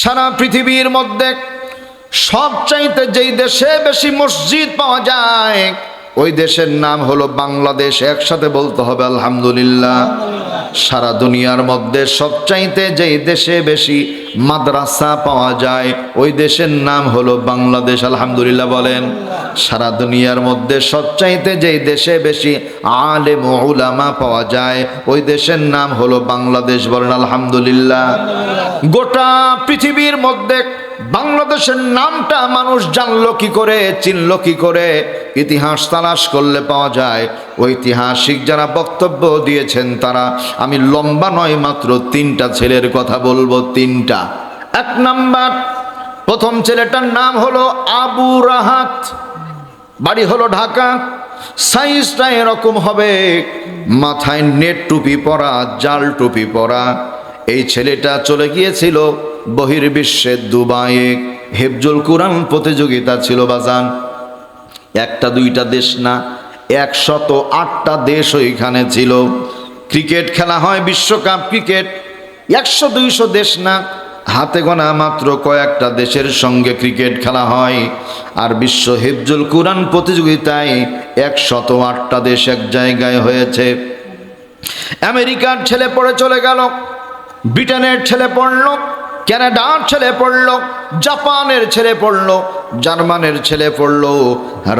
সারা পৃথিবীর মধ্যে সবচাইতে যেই দেশে বেশি মসজিদ পাওয়া যায়, ওই দেশের নাম হলো বাংলাদেশ। একসাথে বলতে হবে আলহামদুলিল্লাহ। সারা দুনিয়ার মধ্যে সবচাইতে যেই দেশে বেশি মাদ্রাসা পাওয়া যায়, ওই দেশের নাম হলো বাংলাদেশ, আলহামদুলিল্লাহ বলেন। সারা দুনিয়ার মধ্যে সবচাইতে যেই দেশে বেশি আলেম ও উলামা পাওয়া যায়, ওই দেশের নাম হলো বাংলাদেশ বলেন, আলহামদুলিল্লাহ। গোটা পৃথিবীর মধ্যে বাংলাদেশের নামটা মানুষ জানলো কি করে, চিনলো কি করে, ইতিহাস তালাশ করলে পাওয়া যায়। ঐতিহাসিক যারা বক্তব্য দিয়েছেন তারা আমি লম্বা নয়, মাত্র তিনটা ছেলের কথা বলব, তিনটা। এক নাম্বার, প্রথম ছেলেটার নাম হলো আবু রাহাত। বাড়ি হলো ঢাকা। সাইজটা এরকম হবে, মাথায় নেট টুপি পরা, জাল টুপি পরা। এই ছেলেটা চলে গিয়েছিল বহির্বিশ্বে দুবাইয়ে। হেফজুল কুরআন প্রতিযোগিতা ছিল বাজান। একটা দুইটা দেশ না, একশত আটটা দেশ ওইখানে ছিল। ক্রিকেট খেলা হয়, বিশ্বকাপ ক্রিকেট। একশো, দুইশো দেশ না, হাতে গোনা মাত্র কয়েকটা দেশের সঙ্গে ক্রিকেট খেলা হয়। আর বিশ্ব হেফজুল কুরআন প্রতিযোগিতায় একশত আটটা দেশ এক জায়গায় হয়েছে। আমেরিকার ছেলে পড়ে চলে গেল, ব্রিটেনের ছেলে পড়ল ক্যানাডার ছেলে পড়ল, জাপানের ছেলে পড়ল, জার্মানের ছেলে পড়ল,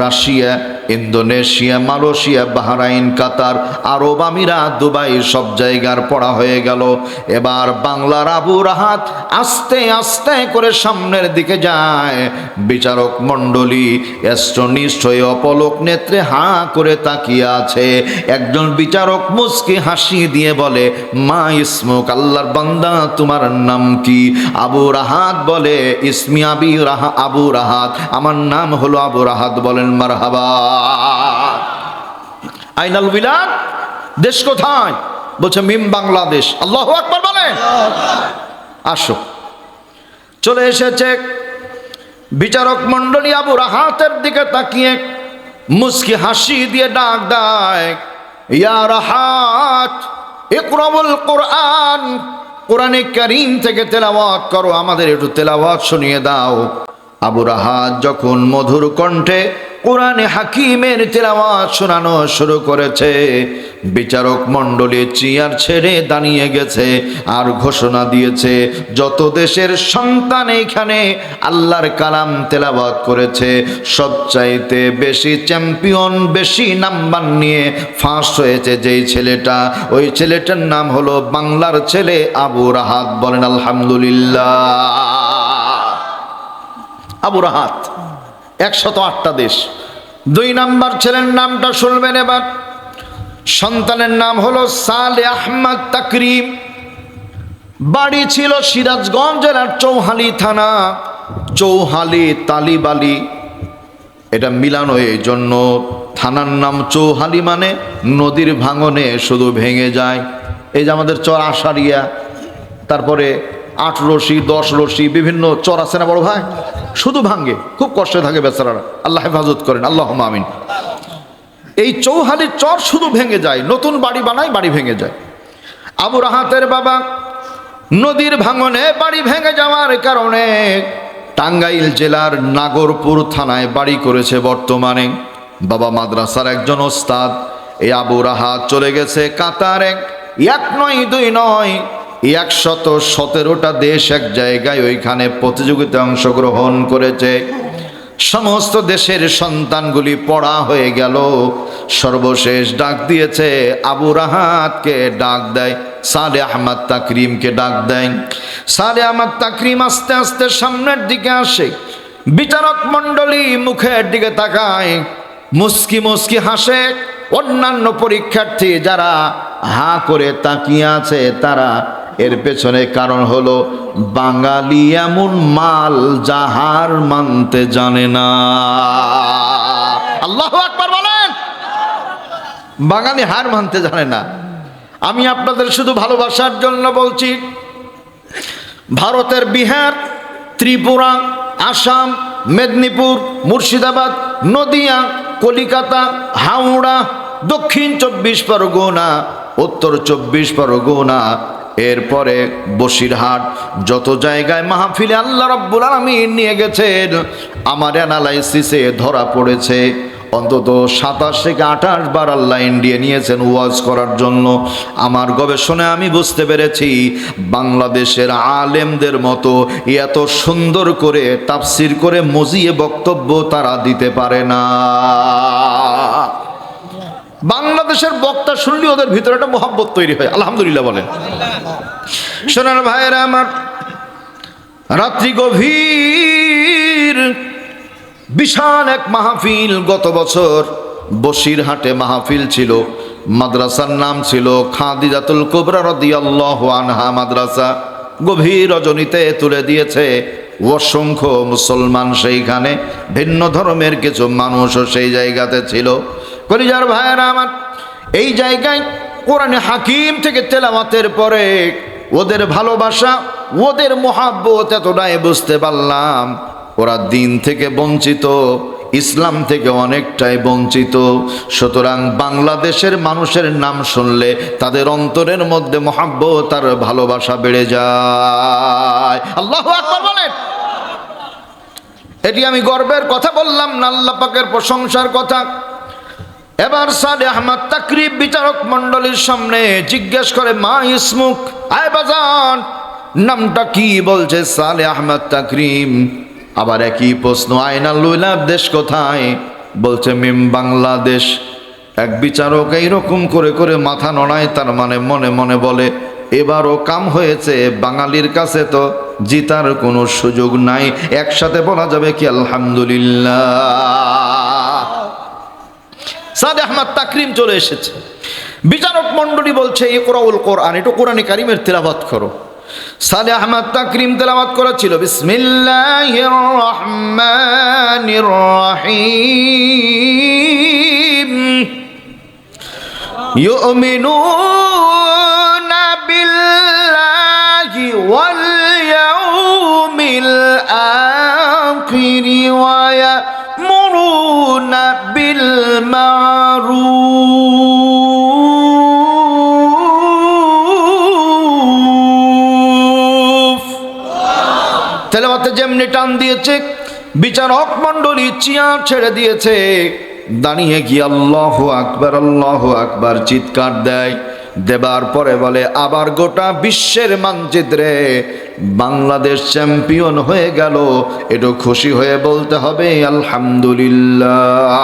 Russia Indonesia, Malaysia, Bahrain, Qatar, Arab Emirates, Dubai সব জায়গার পড়া হয়ে গেল। এবার বাংলার আবু রাহাত আস্তে আস্তে করে সামনের দিকে যায়। বিচারক মণ্ডলী এস্টনিষ্ঠ হয়ে অপলোক নেত্রে হাঁ করে তাকিয়ে আছে। একজন বিচারক মুস্কি হাসি দিয়ে বলে, মা ইসমুক, আল্লাহর বান্দা, তোমার নাম কি? আবু রাহাত বলে, ইসমি আবি রাহা, আবু রাহাত, আমার নাম হলো আবু রাহাত। বলেন, মারহাবা। আইনাল বিলাদ, দেশ কোথায়? বলছে, মিম বাংলাদেশ। আল্লাহ আকবার আসো। চলে এসেছে বিচারক মণ্ডলী আবু রাহাতের দিকে তাকিয়ে, মুস্কি হাসি দিয়ে ডাক দেয়, ইয়া রাহাত, ইকরামুল কোরআন, কোরআনে করিম থেকে তেলাওয়াত করো, আমাদের একটু তেলাওয়াত শুনিয়ে দাও। আবু রাহাত যখন মধুর কণ্ঠে কোরআনে হাকিমের তেলাওয়াত শোনানো শুরু করেছে, বিচারক মণ্ডলী চেয়ার ছেড়ে দাঁড়িয়ে গেছে আর ঘোষণা দিয়েছে, যত দেশের সন্তান এখানে আল্লাহর কালাম তেলাওয়াত করেছে, সবচাইতে বেশি চ্যাম্পিয়ন, বেশি নাম্বার নিয়ে ফার্স্ট হয়েছে যেই ছেলেটা। ওই ছেলেটার নাম হলো বাংলার ছেলে আবু রাহাত। বলেন, আলহামদুলিল্লাহ। আবু রাহাত। একশত আটটা দেশ। দুই নাম্বার ছেলের নামটা শুনবেন এবার। সন্তানের নাম হলো সালে আহমদ তাকরিম। বাড়ি ছিল সিরাজগঞ্জ জেলার চৌহালি থানা। চৌহালি তালিবালি এটা মিলানো এই জন্য। থানার নাম চৌহালি মানে নদীর ভাঙনে শুধু ভেঙে যায়। এই যে আমাদের চর আষাঢ়িয়া তারপরে আট রশি, দশ রশি, বিভিন্ন চর আছে না বড় ভাই? শুধু ভাঙ্গে, খুব কষ্টে থাকে বেচারারা। আল্লাহ হেফাজত করেন আল্লাহ আমিন। এই চৌহালির চর শুধু ভেঙে যায়, নতুন বাড়ি বানায়, বাড়ি ভেঙে যায়। আবু রাহাতের বাবা, নদীর ভাঙনে বাড়ি ভেঙে যাওয়ার কারণে টাঙ্গাইল জেলার নাগরপুর থানায় বাড়ি করেছে বর্তমানে। বাবা মাদ্রাসার একজন ওস্তাদ এই আবু রাহাত চলে গেছে কাতারে। এক নয়, দুই নয় একশত সতেরোটা দেশ এক জায়গায় ওইখানে প্রতিযোগিতায় অংশগ্রহণ করেছে। সমস্ত দেশের সন্তানগুলি পড়া হয়ে গেল। সর্বশেষ ডাক দিয়েছে, আবু রাহাতকে ডাক দেয়, সালে আহমদ তাকরিমকে ডাক দেয়। সালে আহমদ তাকরিম আস্তে আস্তে সামনের দিকে আসে। বিচারক মণ্ডলী মুখের দিকে তাকায়, মুস্কি মুস্কি হাসে। অন্যান্য পরীক্ষার্থী যারা হা করে তাকিয়ে আছে, তারা এর পেছনে কারণ হলো, বাঙালি এমন মাল যাহার মানতে জানে না। আল্লাহ আকবার বলেন! বাঙালি হার মানতে জানে না। আমি আপনাদের শুধু ভালোবাসার জন্য বলছি, ভারতের বিহার, ত্রিপুরা, আসাম, মেদিনীপুর, মুর্শিদাবাদ, নদিয়া, কলিকাতা, হাওড়া, দক্ষিণ চব্বিশ পরগনা, উত্তর চব্বিশ পরগনা এরপরে বসিরহাট, যত জায়গায় মাহফিলে আল্লাহ রাব্বুল আলামিন নিয়ে গেছেন, আমার অ্যানালাইসিসে ধরা পড়েছে, অন্তত সাতাশ থেকে আঠাশ বার আল্লাহ ইন্ডিয়া নিয়েছেন ওয়াজ করার জন্য। আমার গবেষণায় আমি বুঝতে পেরেছি, বাংলাদেশের আলেমদের মতো এত সুন্দর করে তাফসির করে মজিয়ে বক্তব্য তারা দিতে পারে না। বাংলাদেশের বক্তা শুনলে ওদের ভিতরে একটা মোহাব্বত তৈরি হয়। আলহামদুলিল্লাহ বলেন। সোনার ভাইয়েরা আমার রাত্রি গভীর, বিশাল এক মাহফিল গত বছর। বসিরহাটে মাহফিল ছিল, মাদ্রাসার নাম ছিল খাদিজাতুল কোবরা রদিয়াল্লাহু আনহা মাদ্রাসা। গভীর রজনীতে তুলে দিয়েছে অসংখ্য মুসলমান সেইখানে। ভিন্ন ধর্মের কিছু মানুষও সেই জায়গাতে ছিল। কলিজার ভাইয়েরা আমার, এই জায়গায় কোরআনে হাকিম থেকে তেলামাতের পরে ওদের ভালোবাসা, ওদের মহাব্বত এতটাই বুঝতে পারলাম। ওরা দিন থেকে বঞ্চিত, ইসলাম থেকে অনেকটাই বঞ্চিত। সুতরাং বাংলাদেশের মানুষের নাম শুনলে তাদের অন্তরের মধ্যে মহাব্বত আর ভালোবাসা বেড়ে যায়। আল্লাহ আকবার বলেন। এটি আমি গর্বের কথা বললাম না, আল্লাহ পাকের প্রশংসার কথা। এবার সালে আহমদ তাকরিব বিচারক মণ্ডলীর সামনে জিজ্ঞেস করে, মা ইসমুক, আয় বাজান। নামটা কি বলছে সালে আহমদ তাকরিম? আবার একই প্রশ্ন আয়না লুইলার দেশ কোথায়? বলছে, মিম বাংলাদেশ। এক বিচারক এইরকম করে করে মাথা নড়ায়, তার মানে মনে মনে বলে, এবারও কাম হয়েছে, বাঙালির কাছে তো জিতার কোনো সুযোগ নাই। একসাথে বলা যাবে কি আলহামদুলিল্লাহ? সাদে আহমদ তাকরিম চলে এসেছে। বিচারক মণ্ডলী বলছে এ কোরআল কোরআন এটা কোরআনে কারিমের তেলাবাত করো। সাদে আহমদ তাকরিম তেলাবাত করা ছিল, বিসমিল্লাহির রহমানির রহিম। ইউমিনুনা বিল্লাহি ওয়াল ইয়াউমিল আখির ওয়া যেমনি টান দিয়েছে বিচারক মণ্ডলী চেয়ার ছেড়ে দিয়েছে। দাঁড়িয়ে গিয়ে আল্লাহ আকবার আল্লাহ আকবার চিৎকার দেয়। দেবার পরে বলে, আবার গোটা বিশ্বের মানচিত্রে বাংলাদেশ চ্যাম্পিয়ন হয়ে গেল। এটা খুশি হয়ে বলতে হবে, আলহামদুলিল্লাহ।